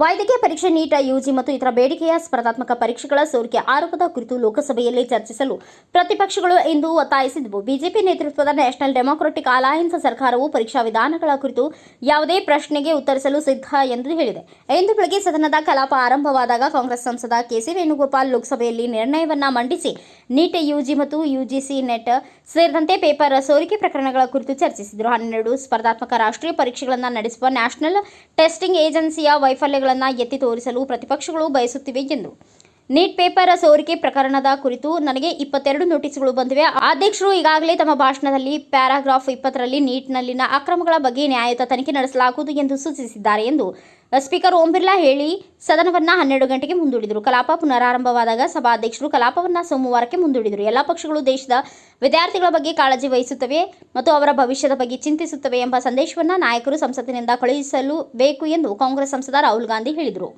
ವೈದ್ಯಕೀಯ ಪರೀಕ್ಷೆ ನೀಟ, ಯುಜಿ ಮತ್ತು ಇತರ ಬೇಡಿಕೆಯ ಸ್ಪರ್ಧಾತ್ಮಕ ಪರೀಕ್ಷೆಗಳ ಸೋರಿಕೆ ಆರೋಪದ ಕುರಿತು ಲೋಕಸಭೆಯಲ್ಲಿ ಚರ್ಚಿಸಲು ಪ್ರತಿಪಕ್ಷಗಳು ಇಂದು ಒತ್ತಾಯಿಸಿದವು. ಬಿಜೆಪಿ ನೇತೃತ್ವದ ನ್ಯಾಷನಲ್ ಡೆಮಾಕ್ರೆಟಿಕ್ ಅಲಯನ್ಸ್ ಸರ್ಕಾರವು ಪರೀಕ್ಷಾ ವಿಧಾನಗಳ ಕುರಿತು ಯಾವುದೇ ಪ್ರಶ್ನೆಗೆ ಉತ್ತರಿಸಲು ಸಿದ್ಧ ಎಂದು ಹೇಳಿದೆ. ಇಂದು ಬೆಳಗ್ಗೆ ಸದನದ ಕಲಾಪ ಆರಂಭವಾದಾಗ ಕಾಂಗ್ರೆಸ್ ಸಂಸದ ಕೆಸಿ ವೇಣುಗೋಪಾಲ್ ಲೋಕಸಭೆಯಲ್ಲಿ ನಿರ್ಣಯವನ್ನ ಮಂಡಿಸಿ ನೀಟ್ ಯುಜಿ ಮತ್ತು ಯುಜಿಸಿ ನೆಟ್ ಸೇರಿದಂತೆ ಪೇಪರ್ ಸೋರಿಕೆ ಪ್ರಕರಣಗಳ ಕುರಿತು ಚರ್ಚಿಸಿದರು. ಹನ್ನೆರಡು ಸ್ಪರ್ಧಾತ್ಮಕ ರಾಷ್ಟ್ರೀಯ ಪರೀಕ್ಷೆಗಳನ್ನು ನಡೆಸುವ ನ್ಯಾಷನಲ್ ಟೆಸ್ಟಿಂಗ್ ಏಜೆನ್ಸಿಯ ವೈಫಲ್ಯಗಳನ್ನು ಎತ್ತಿ ತೋರಿಸಲು ಪ್ರತಿಪಕ್ಷಗಳು ಬಯಸುತ್ತಿವೆ ಎಂದರು ನೀಟ್ ಪೇಪರ್ ಸೋರಿಕೆ ಪ್ರಕರಣದ ಕುರಿತು ನನಗೆ ಇಪ್ಪತ್ತೆರಡು ನೋಟಿಸ್ಗಳು ಬಂದಿವೆ. ಅಧ್ಯಕ್ಷರು ಈಗಾಗಲೇ ತಮ್ಮ ಭಾಷಣದಲ್ಲಿ ಪ್ಯಾರಾಗ್ರಾಫ್ ಇಪ್ಪತ್ತರಲ್ಲಿ ನೀಟ್ನಲ್ಲಿನ ಅಕ್ರಮಗಳ ಬಗ್ಗೆ ನ್ಯಾಯಯುತ ತನಿಖೆ ನಡೆಸಲಾಗುವುದು ಎಂದು ಸೂಚಿಸಿದ್ದಾರೆ ಎಂದು ಸ್ಪೀಕರ್ ಓಂ ಬಿರ್ಲಾ ಹೇಳಿ. ಸದನವನ್ನ ಹನ್ನೆರಡು ಗಂಟೆಗೆ ಮುಂದೂಡಿದರು. ಕಲಾಪ ಪುನರಾರಂಭವಾದಾಗ ಸಭಾಧ್ಯಕ್ಷರು ಕಲಾಪವನ್ನ ಸೋಮವಾರಕ್ಕೆ ಮುಂದೂಡಿದರು. ಎಲ್ಲ ಪಕ್ಷಗಳು ದೇಶದ ವಿದ್ಯಾರ್ಥಿಗಳ ಬಗ್ಗೆ ಕಾಳಜಿ ವಹಿಸುತ್ತವೆ ಮತ್ತು ಅವರ ಭವಿಷ್ಯದ ಬಗ್ಗೆ ಚಿಂತಿಸುತ್ತವೆ ಎಂಬ ಸಂದೇಶವನ್ನ ನಾಯಕರು ಸಂಸತ್ತಿನಿಂದ ಕಳುಹಿಸಲು ಬೇಕು ಎಂದು ಕಾಂಗ್ರೆಸ್ ಸಂಸದ ರಾಹುಲ್ ಗಾಂಧಿ ಹೇಳಿದರು.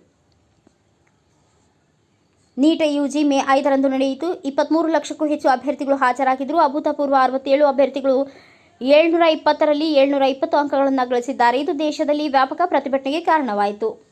ನೀಟ್ ಯುಜಿ ಮೇ ಐದರಂದು ನಡೆಯಿತು. ಇಪ್ಪತ್ತ್ಮೂರು ಲಕ್ಷಕ್ಕೂ ಹೆಚ್ಚು ಅಭ್ಯರ್ಥಿಗಳು ಹಾಜರಾಗಿದ್ದರು. ಅಭೂತಪೂರ್ವ ಅರವತ್ತೇಳು ಅಭ್ಯರ್ಥಿಗಳು ಏಳ್ನೂರ ಇಪ್ಪತ್ತರಲ್ಲಿ ಏಳ್ನೂರ ಇಪ್ಪತ್ತು ಅಂಕಗಳನ್ನು ಗಳಿಸಿದ್ದಾರೆ. ಇದು ದೇಶದಲ್ಲಿ ವ್ಯಾಪಕ ಪ್ರತಿಭಟನೆಗೆ ಕಾರಣವಾಯಿತು.